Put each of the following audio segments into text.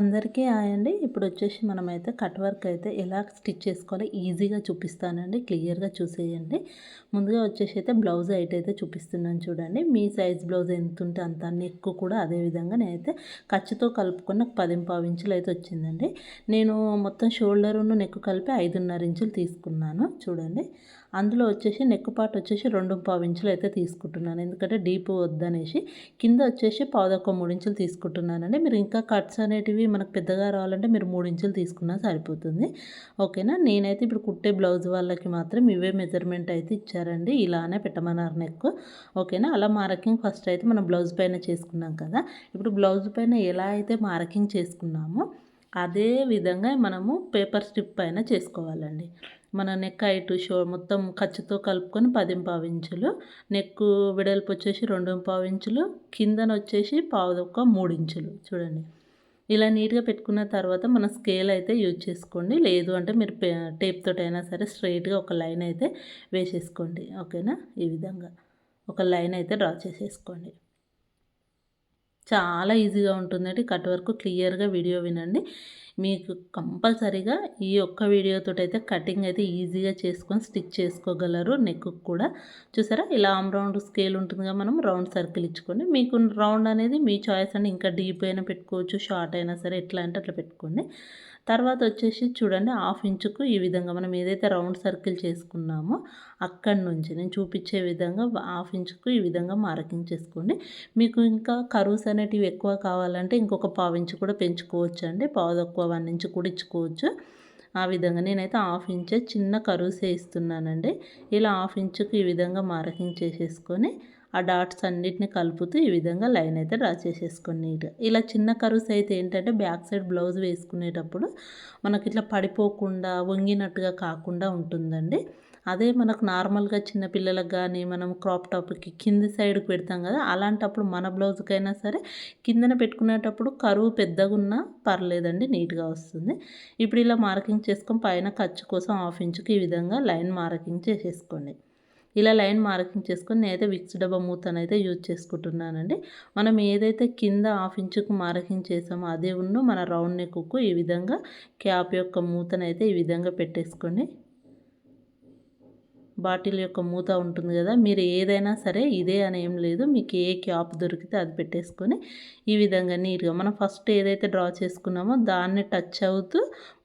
అందరికీ ఆయండి అండి. ఇప్పుడు వచ్చేసి మనమైతే కట్ వర్క్ అయితే ఎలా స్టిచ్ చేసుకోవాలో ఈజీగా చూపిస్తానండి. క్లియర్గా చూసేయండి. ముందుగా వచ్చేసి అయితే బ్లౌజ్ హైట్ అయితే చూపిస్తున్నాను చూడండి. మీ సైజ్ బ్లౌజ్ ఎంత ఉంటే అంత నెక్ కూడా అదే విధంగా నేనైతే ఖర్చుతో కలుపుకున్న పదింపావు పావు ఇంచులు అయితే వచ్చిందండి. నేను మొత్తం షోల్డర్ను నెక్ కలిపి ఐదున్నర ఇంచులు తీసుకున్నాను చూడండి. అందులో వచ్చేసి నెక్ పార్ట్ వచ్చేసి రెండు పావు ఇంచులు అయితే తీసుకుంటున్నాను. ఎందుకంటే డీప్ వద్దనేసి. కింద వచ్చేసి పావుదొక్క మూడు ఇంచులు తీసుకుంటున్నానండి. మీరు ఇంకా కట్స్ అనేటివి మనకు పెద్దగా రావాలంటే మీరు మూడు ఇంచులు తీసుకున్నా సరిపోతుంది. ఓకేనా? నేనైతే ఇప్పుడు కుట్టే బ్లౌజ్ వాళ్ళకి మాత్రం ఇవే మెజర్మెంట్ అయితే ఇచ్చారండి. ఇలానే పెట్టమన్నారు నెక్ ఓకేనా? అలా మార్కింగ్ ఫస్ట్ అయితే మనం బ్లౌజ్ పైన చేసుకున్నాం కదా. ఇప్పుడు బ్లౌజ్ పైన ఎలా అయితే మార్కింగ్ చేసుకున్నామో అదే విధంగా మనము పేపర్ స్ట్రిప్ పైన చేసుకోవాలండి. మన నెక్ హైట్ షో మొత్తం ఖర్చుతో కలుపుకొని పది ఇంచులు నెక్ వెడల్పు వచ్చేసి రెండు ఇంచులు కిందన వచ్చేసి పావుదొక్క మూడు ఇంచులు. చూడండి. ఇలా నీట్గా పెట్టుకున్న తర్వాత మన స్కేల్ అయితే యూజ్ చేసుకోండి. లేదు అంటే మీరు టేప్ తోటైనా అయినా సరే స్ట్రైట్గా ఒక లైన్ అయితే వేసేసుకోండి. ఓకేనా? ఈ విధంగా. ఒక లైన్ అయితే డ్రా చేసేసుకోండి. చాలా ఈజీగా ఉంటుందండి. కట్ వర్క్ క్లియర్గా వీడియో వినండి. మీకు కంపల్సరీగా ఈ ఒక్క వీడియోతో అయితే కటింగ్ అయితే ఈజీగా చేసుకొని స్టిచ్ చేసుకోగలరు నెక్ కూడా. చూసారా? ఇలా ఆమ్ రౌండ్ స్కేల్ ఉంటుందిగా మనం రౌండ్ సర్కిల్ ఇచ్చుకోండి మీకు రౌండ్ అనేది మీ చాయిస్ అండి. ఇంకా డీప్ అయినా పెట్టుకోవచ్చు షార్ట్ అయినా సరే ఎట్లా అంటే అట్లా పెట్టుకోండి. తర్వాత వచ్చేసి చూడండి హాఫ్ ఇంచుకు ఈ విధంగా మనం ఏదైతే రౌండ్ సర్కిల్ చేసుకున్నామో అక్కడి నుంచి నేను చూపించే విధంగా హాఫ్ ఇంచుకు ఈ విధంగా మార్కింగ్ చేసుకోండి. మీకు ఇంకా కరువుస్ అనేటివి ఎక్కువ కావాలంటే ఇంకొక పావు ఇంచు కూడా పెంచుకోవచ్చు అండి పావు తక్కువ వన్ ఇంచు కూడా ఇచ్చుకోవచ్చు. ఆ విధంగా నేనైతే హాఫ్ ఇంచే చిన్న కరువుసే ఇస్తున్నానండి. ఇలా హాఫ్ ఇంచుకు ఈ విధంగా మార్కింగ్ చేసేసుకొని ఆ డాట్స్ అన్నిటిని కలుపుతూ ఈ విధంగా లైన్ అయితే డ్రా చేసేసుకోండి నీట్గా ఇలా చిన్న కరువుస్ అయితే ఏంటంటే బ్యాక్ సైడ్ బ్లౌజ్ వేసుకునేటప్పుడు మనకి ఇట్లా పడిపోకుండా వంగినట్టుగా కాకుండా ఉంటుందండి. అదే మనకు నార్మల్గా చిన్నపిల్లలకు కానీ మనం క్రాప్ టాప్కి కింది సైడ్కి పెడతాం కదా అలాంటప్పుడు మన బ్లౌజ్కైనా సరే కిందన పెట్టుకునేటప్పుడు కరువు పెద్దగా ఉన్నా పర్లేదండి నీట్గా వస్తుంది. ఇప్పుడు ఇలా మార్కింగ్ చేసుకొని పైన ఖర్చు కోసం హాఫ్ ఇంచుకి ఈ విధంగా లైన్ మార్కింగ్ చేసేసుకోండి. ఇలా లైన్ మార్కింగ్ చేసుకొని నేనైతే విక్స్ డబ్బా మూతనైతే యూజ్ చేసుకుంటున్నానండి. మనం ఏదైతే కింద హాఫ్ ఇంచుకు మార్కింగ్ చేసామో అదే ఉన్ను మన రౌండ్ నెక్కు ఈ విధంగా క్యాప్ యొక్క మూతనైతే ఈ విధంగా పెట్టేసుకోండి బాటిల్ యొక్క మూత ఉంటుంది కదా మీరు ఏదైనా సరే ఇదే అని ఏం లేదు మీకు ఏ క్యాప్ దొరికితే అది పెట్టేసుకొని ఈ విధంగా నీట్గా మనం ఫస్ట్ ఏదైతే డ్రా చేసుకున్నామో దాన్ని టచ్ అవుతూ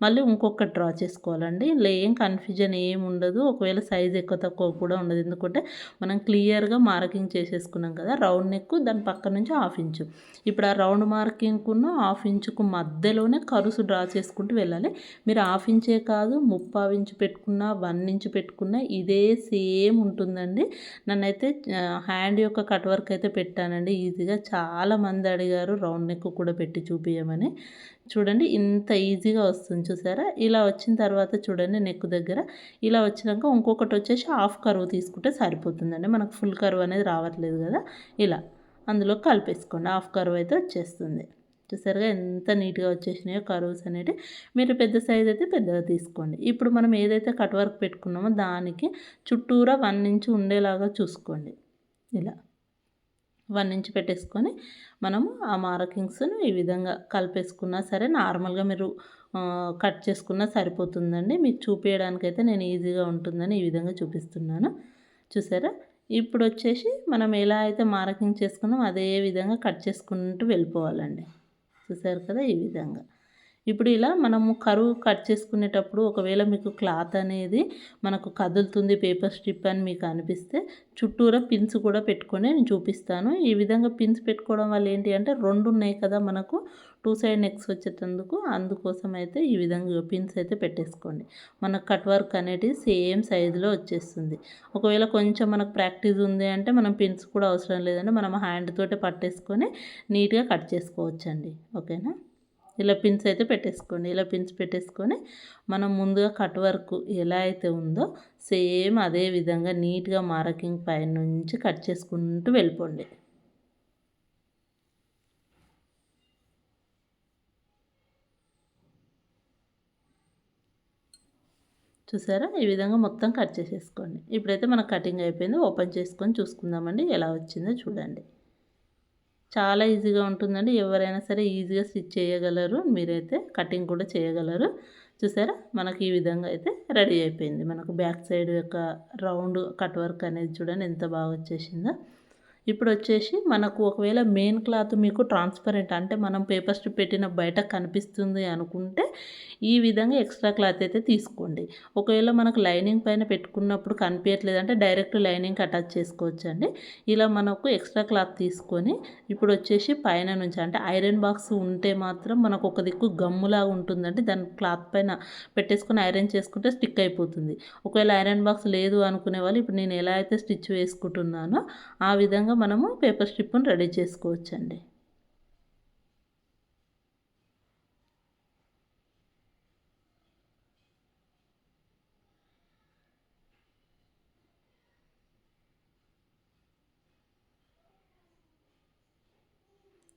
మళ్ళీ ఇంకొకటి డ్రా చేసుకోవాలండి. ఏం కన్ఫ్యూజన్ ఏం ఉండదు. ఒకవేళ సైజ్ ఎక్కువ తక్కువ కూడా ఉండదు. ఎందుకంటే మనం క్లియర్గా మార్కింగ్ చేసేసుకున్నాం కదా రౌండ్ నెక్ దాని పక్క నుంచి హాఫ్ ఇంచు. ఇప్పుడు ఆ రౌండ్ మార్కింగ్కున్న హాఫ్ ఇంచుకు మధ్యలోనే కరుసు డ్రా చేసుకుంటూ వెళ్ళాలి. మీరు హాఫ్ ఇంచే కాదు ముప్పావు ఇంచు పెట్టుకున్నా వన్ ఇంచు పెట్టుకున్నా ఇదే సేమ్ ఉంటుందండి. నన్నైతే హ్యాండ్ యొక్క కట్ వర్క్ అయితే పెట్టానండి. ఈజీగా చాలామంది అడిగారు రౌండ్ నెక్ కూడా పెట్టి చూపించమని చూడండి ఇంత ఈజీగా వస్తుంది చూసారా? ఇలా వచ్చిన తర్వాత చూడండి నెక్ దగ్గర. ఇలా వచ్చినాక ఇంకొకటి వచ్చేసి హాఫ్ కరువు తీసుకుంటే సరిపోతుందండి. మనకు ఫుల్ కరువు అనేది రావట్లేదు కదా? ఇలా అందులో కలిపేసుకోండి. హాఫ్ కరువు అయితే వచ్చేస్తుంది. చూసారుగా ఎంత నీట్గా వచ్చేసినాయో కరోస్ అనేవి మీరు పెద్ద సైజ్ అయితే పెద్దగా తీసుకోండి. ఇప్పుడు మనం ఏదైతే కట్ వర్క్ పెట్టుకున్నామో దానికి చుట్టూరా వన్ ఇంచ్ ఉండేలాగా చూసుకోండి. ఇలా వన్ ఇంచ్ పెట్టేసుకొని మనము ఆ మార్కింగ్స్ను ఈ విధంగా కలిపేసుకున్నా సరే నార్మల్గా మీరు కట్ చేసుకున్నా సరిపోతుందండి. మీకు చూపించడానికైతే నేను ఈజీగా ఉంటుందని ఈ విధంగా చూపిస్తున్నాను. చూసారా? ఇప్పుడు వచ్చేసి మనం ఎలా అయితే మార్కింగ్ చేసుకున్నామో అదే విధంగా కట్ చేసుకుంటూ వెళ్ళిపోవాలండి. చూసారు కదా ఈ విధంగా. ఇప్పుడు ఇలా మనము కరువు కట్ చేసుకునేటప్పుడు ఒకవేళ మీకు క్లాత్ అనేది మనకు కదులుతుంది పేపర్ స్ట్రిప్ అని మీకు అనిపిస్తే చుట్టూరా పిన్స్ కూడా పెట్టుకొని నేను చూపిస్తాను. ఈ విధంగా పిన్స్ పెట్టుకోవడం వల్ల ఏంటి అంటే రెండు ఉన్నాయి కదా మనకు టూ సైడ్ నెక్స్ వచ్చేటందుకు. అందుకోసం అయితే ఈ విధంగా పిన్స్ అయితే పెట్టేసుకోండి. మనకు కట్ వర్క్ అనేది సేమ్ సైజులో వచ్చేస్తుంది. ఒకవేళ కొంచెం మనకు ప్రాక్టీస్ ఉంది అంటే మనం పిన్స్ కూడా అవసరం లేదంటే మనం హ్యాండ్ పట్టేసుకొని నీట్గా కట్ చేసుకోవచ్చండి. ఓకేనా? ఇలా పిన్స్ అయితే పెట్టేసుకోండి. ఇలా పిన్స్ పెట్టేసుకొని మనం ముందుగా కట్ వర్క్ ఎలా అయితే ఉందో సేమ్ అదే విధంగా నీట్గా మార్కింగ్ పైన నుంచి కట్ చేసుకుంటూ వెళ్ళిపోండి. చూసారా? ఈ విధంగా మొత్తం కట్ చేసేసుకోండి. ఇప్పుడైతే మన కటింగ్ అయిపోయింది. ఓపెన్ చేసుకొని చూసుకుందామండి. ఎలా వచ్చిందో చూడండి. చాలా ఈజీగా ఉంటుందండి. ఎవరైనా సరే ఈజీగా స్టిచ్ చేయగలరు. మీరైతే కటింగ్ కూడా చేయగలరు. చూసారా? మనకి ఈ విధంగా అయితే రెడీ అయిపోయింది. మనకు బ్యాక్ సైడ్ యొక్క రౌండ్ కట్ వర్క్ అనేది చూడండి ఎంత బాగా వచ్చేసిందో. ఇప్పుడు వచ్చేసి మనకు ఒకవేళ మెయిన్ క్లాత్ మీకు ట్రాన్స్పరెంట్ అంటే మనం పేపర్ స్ట్రిప్ పెట్టిన బయట కనిపిస్తుంది అనుకుంటే ఈ విధంగా ఎక్స్ట్రా క్లాత్ అయితే తీసుకోండి. ఒకవేళ మనకు లైనింగ్ పైన పెట్టుకున్నప్పుడు కనిపించట్లేదు అంటే డైరెక్ట్ లైనింగ్ అటాచ్ చేసుకోవచ్చు అండి ఇలా మనకు ఎక్స్ట్రా క్లాత్ తీసుకొని ఇప్పుడు వచ్చేసి పైన నుంచి అంటే ఐరన్ బాక్స్ ఉంటే మాత్రం మనకు ఒక దిక్కు గమ్ములాగా ఉంటుందంటే దాని క్లాత్ పైన పెట్టేసుకొని ఐరన్ చేసుకుంటే స్టిక్ అయిపోతుంది. ఒకవేళ ఐరన్ బాక్స్ లేదు అనుకునే వాళ్ళు ఇప్పుడు నేను ఎలా అయితే స్టిచ్ వేసుకుంటున్నానో ఆ విధంగా మనము పేపర్ స్ట్రిప్ను రెడీ చేసుకోవచ్చండి.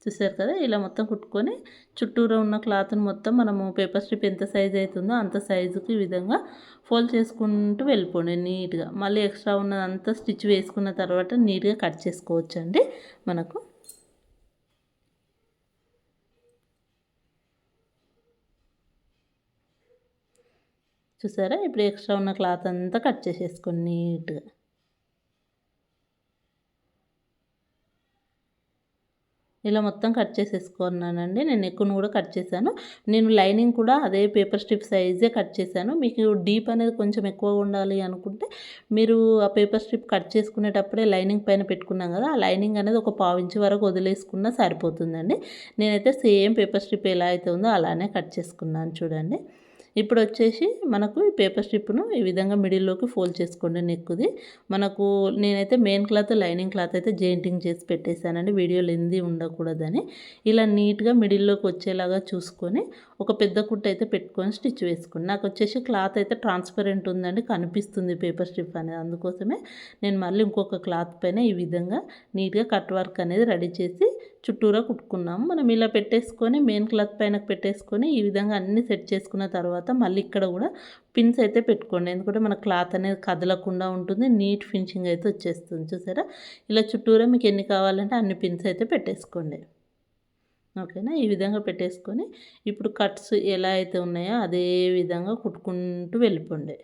చూసారు కదా? ఇలా మొత్తం కుట్టుకొని చుట్టూరా ఉన్న క్లాత్ని మొత్తం మనము పేపర్ స్ట్రిప్ ఎంత సైజ్ అవుతుందో అంత సైజుకి విధంగా ఫోల్డ్ చేసుకుంటూ వెళ్ళిపోండి నీట్గా. మళ్ళీ ఎక్స్ట్రా ఉన్నదంతా స్టిచ్ వేసుకున్న తర్వాత నీట్గా కట్ చేసుకోవచ్చండి మనకు. చూసారా? ఇప్పుడు ఎక్స్ట్రా ఉన్న క్లాత్ అంతా కట్ చేసేసుకోండి నీట్గా. ఇలా మొత్తం కట్ చేసేసుకున్నానండి. నేను ఎక్కువను కూడా కట్ చేశాను. నేను లైనింగ్ కూడా అదే పేపర్ స్ట్రిప్ సైజే కట్ చేశాను. మీకు డీప్ అనేది కొంచెం ఎక్కువ ఉండాలి అనుకుంటే మీరు ఆ పేపర్ స్ట్రిప్ కట్ చేసుకునేటప్పుడే లైనింగ్ పైన పెట్టుకున్నాం కదా ఆ లైనింగ్ అనేది ఒక పావు ఇంచు వరకు వదిలేసుకున్నా సరిపోతుందండి. నేనైతే సేమ్ పేపర్ స్ట్రిప్ ఎలా అయితే ఉందో అలానే కట్ చేసుకున్నాను చూడండి. ఇప్పుడు వచ్చేసి మనకు ఈ పేపర్ స్ట్రిప్ను ఈ విధంగా మిడిల్లోకి ఫోల్డ్ చేసుకోండి నెక్కుది. మనకు నేనైతే మెయిన్ క్లాత్ లైనింగ్ క్లాత్ అయితే జెయింటింగ్ చేసి పెట్టేశానండి. వీడియో లెంది ఉండకూడదని. ఇలా నీట్గా మిడిల్లోకి వచ్చేలాగా చూసుకొని ఒక పెద్ద కుట్ట అయితే పెట్టుకొని స్టిచ్ వేసుకోండి. నాకు వచ్చేసి క్లాత్ అయితే ట్రాన్స్పరెంట్ ఉందండి కనిపిస్తుంది పేపర్ స్ట్రిప్ అనేది. అందుకోసమే నేను మళ్ళీ ఇంకొక క్లాత్ పైన ఈ విధంగా నీట్గా కట్ వర్క్ అనేది రెడీ చేసి చుట్టూరా కుట్టుకున్నాము. మనం ఇలా పెట్టేసుకొని మెయిన్ క్లాత్ పైన పెట్టేసుకొని ఈ విధంగా అన్నీ సెట్ చేసుకున్న తర్వాత మళ్ళీ ఇక్కడ కూడా పిన్స్ అయితే పెట్టుకోండి. ఎందుకంటే మన క్లాత్ అనేది కదలకుండా ఉంటుంది. నీట్ ఫినిషింగ్ అయితే వచ్చేస్తుంది. చూసారా? ఇలా చుట్టూరా మీకు ఎన్ని కావాలంటే అన్ని పిన్స్ అయితే పెట్టేసుకోండి. ఓకేనా? ఈ విధంగా పెట్టేసుకొని ఇప్పుడు కట్స్ ఎలా అయితే ఉన్నాయో అదే విధంగా కుట్టుకుంటూ వెళ్ళిపోండి.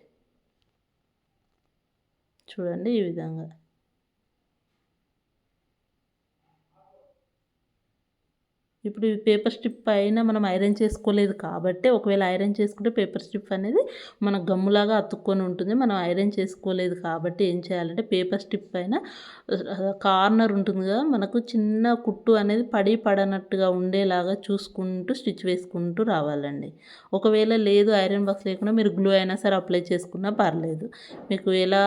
చూడండి ఈ విధంగా. ఇప్పుడు పేపర్ స్ట్రిప్ పైన మనం ఐరన్ చేసుకోలేదు కాబట్టి ఒకవేళ ఐరన్ చేసుకుంటే పేపర్ స్ట్రిప్ అనేది మన గమ్ములాగా అతుక్కొని ఉంటుంది. మనం ఐరన్ చేసుకోలేదు కాబట్టి ఏం చేయాలంటే పేపర్ స్ట్రిప్ పైన కార్నర్ ఉంటుంది కదా మనకు చిన్న కుట్టు అనేది పడి పడనట్టుగా ఉండేలాగా చూసుకుంటూ స్టిచ్ వేసుకుంటూ రావాలండి. ఒకవేళ లేదు ఐరన్ బాక్స్ లేకుండా మీరు గ్లూ అయినా సరే అప్లై చేసుకున్నా పర్లేదు. మీకు ఎలా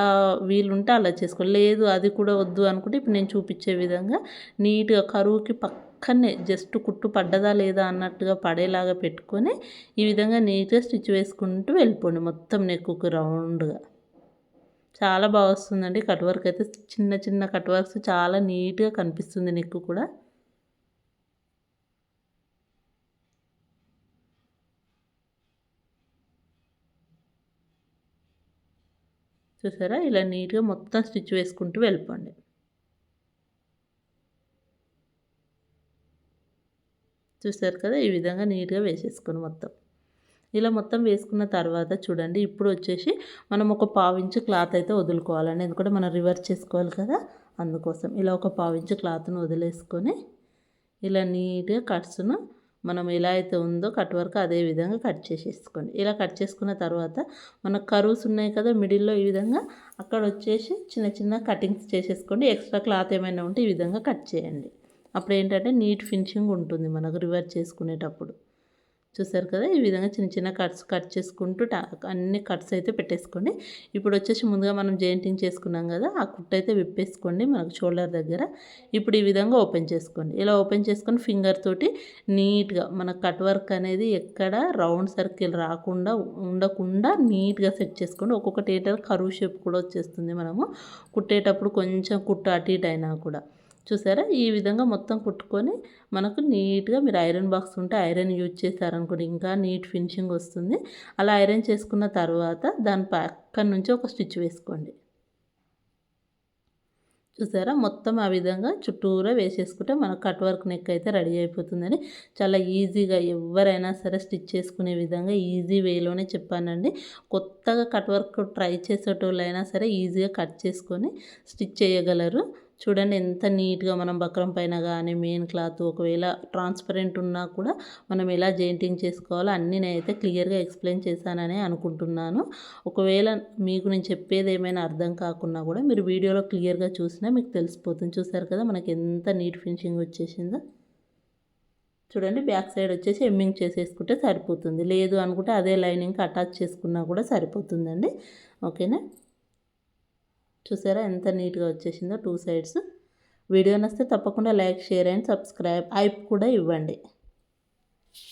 వీలుంటే అలా చేసుకోవాలి లేదు అది కూడా వద్దు అనుకుంటే ఇప్పుడు నేను చూపించే విధంగా నీట్గా కరువుకి పక్క పక్కనే జస్ట్ కుట్టు పడ్డదా లేదా అన్నట్టుగా పడేలాగా పెట్టుకొని ఈ విధంగా నీట్గా స్టిచ్ వేసుకుంటూ వెళ్ళిపోండి. మొత్తం నెక్కుకు రౌండ్గా. చాలా బాగా వస్తుందండి. కట్ వర్క్ అయితే చిన్న చిన్న కట్ వర్క్స్ చాలా నీట్గా కనిపిస్తుంది నెక్కు కూడా. చూసారా? ఇలా నీట్గా మొత్తం స్టిచ్ వేసుకుంటూ వెళ్ళిపోండి. చూసారు కదా ఈ విధంగా నీట్గా వేసేసుకొని మొత్తం. ఇలా మొత్తం వేసుకున్న తర్వాత చూడండి ఇప్పుడు వచ్చేసి మనం ఒక పావించు క్లాత్ అయితే వదులుకోవాలండి. ఎందుకంటే మనం రివర్స్ చేసుకోవాలి కదా అందుకోసం. ఇలా ఒక పావించు క్లాత్ను వదిలేసుకొని ఇలా నీట్గా కట్స్ను మనం ఎలా అయితే ఉందో కట్ వరకు అదే విధంగా కట్ చేసేసుకోండి. ఇలా కట్ చేసుకున్న తర్వాత మన కరువుస్ ఉన్నాయి కదా మిడిల్లో ఈ విధంగా అక్కడ వచ్చేసి చిన్న చిన్న కటింగ్స్ చేసేసుకోండి. ఎక్స్ట్రా క్లాత్ ఏమైనా ఉంటే ఈ విధంగా కట్ చేయండి. అప్పుడు ఏంటంటే నీట్ ఫినిషింగ్ ఉంటుంది మనకు రివర్స్ చేసుకునేటప్పుడు. చూసారు కదా ఈ విధంగా చిన్న చిన్న కట్స్ కట్ చేసుకుంటూ అన్ని కట్స్ అయితే పెట్టేసుకోండి. ఇప్పుడు వచ్చేసి ముందుగా మనం జెయింటింగ్ చేసుకున్నాం కదా ఆ కుట్ అయితే విప్పేసుకోండి మనకు షోల్డర్ దగ్గర. ఇప్పుడు ఈ విధంగా ఓపెన్ చేసుకోండి. ఇలా ఓపెన్ చేసుకొని ఫింగర్ తోటి నీట్గా మన కట్ వర్క్ అనేది ఎక్కడ రౌండ్ సర్కిల్ రాకుండా ఉండకుండా నీట్గా సెట్ చేసుకోండి. ఒక్కొక్కటి ఏంటంటే కరువు షేప్ కూడా వచ్చేస్తుంది మనము. కుట్టేటప్పుడు కొంచెం కుట్టు అటు ఇటు అయినా కూడా. చూసారా? ఈ విధంగా మొత్తం కుట్టుకొని మనకు నీట్గా మీరు ఐరన్ బాక్స్ ఉంటే ఐరన్ యూజ్ చేశారనుకోండి ఇంకా నీట్ ఫినిషింగ్ వస్తుంది. అలా ఐరన్ చేసుకున్న తర్వాత దాని పక్కన నుంచి ఒక స్టిచ్ వేసుకోండి. చూసారా? మొత్తం ఆ విధంగా చుట్టూరా వేసేసుకుంటే మన కట్ వర్క్ నెక్ అయితే రెడీ అయిపోతుందని చాలా ఈజీగా ఎవరైనా సరే స్టిచ్ చేసుకునే విధంగా ఈజీ వేలోనే చెప్పానండి. కొత్తగా కట్ వర్క్ ట్రై చేసేటోళ్ళైనా సరే ఈజీగా కట్ చేసుకొని స్టిచ్ చేయగలరు. చూడండి ఎంత నీట్గా మనం బక్రం పైన కానీ మెయిన్ క్లాత్ ఒకవేళ ట్రాన్స్పరెంట్ ఉన్నా కూడా మనం ఎలా జెయింటింగ్ చేసుకోవాలో అన్నీ నేనైతే క్లియర్గా ఎక్స్ప్లెయిన్ చేశానని అనుకుంటున్నాను. ఒకవేళ మీకు నేను చెప్పేది ఏమైనా అర్థం కాకున్నా కూడా మీరు వీడియోలో క్లియర్గా చూసినా మీకు తెలిసిపోతుంది. చూసారు కదా మనకి ఎంత నీట్ ఫినిషింగ్ వచ్చేసిందో. చూడండి బ్యాక్ సైడ్ వచ్చేసి ఎమ్మింగ్ చేసేసుకుంటే సరిపోతుంది. లేదు అనుకుంటే అదే లైనింగ్కి అటాచ్ చేసుకున్నా కూడా సరిపోతుందండి. ఓకేనా? చూసారా? ఎంత నీట్గా వచ్చేసిందో టూ సైడ్స్. వీడియో నస్తే తప్పకుండా లైక్ షేర్ అండ్ సబ్స్క్రైబ్. ఐప్ కూడా ఇవ్వండి.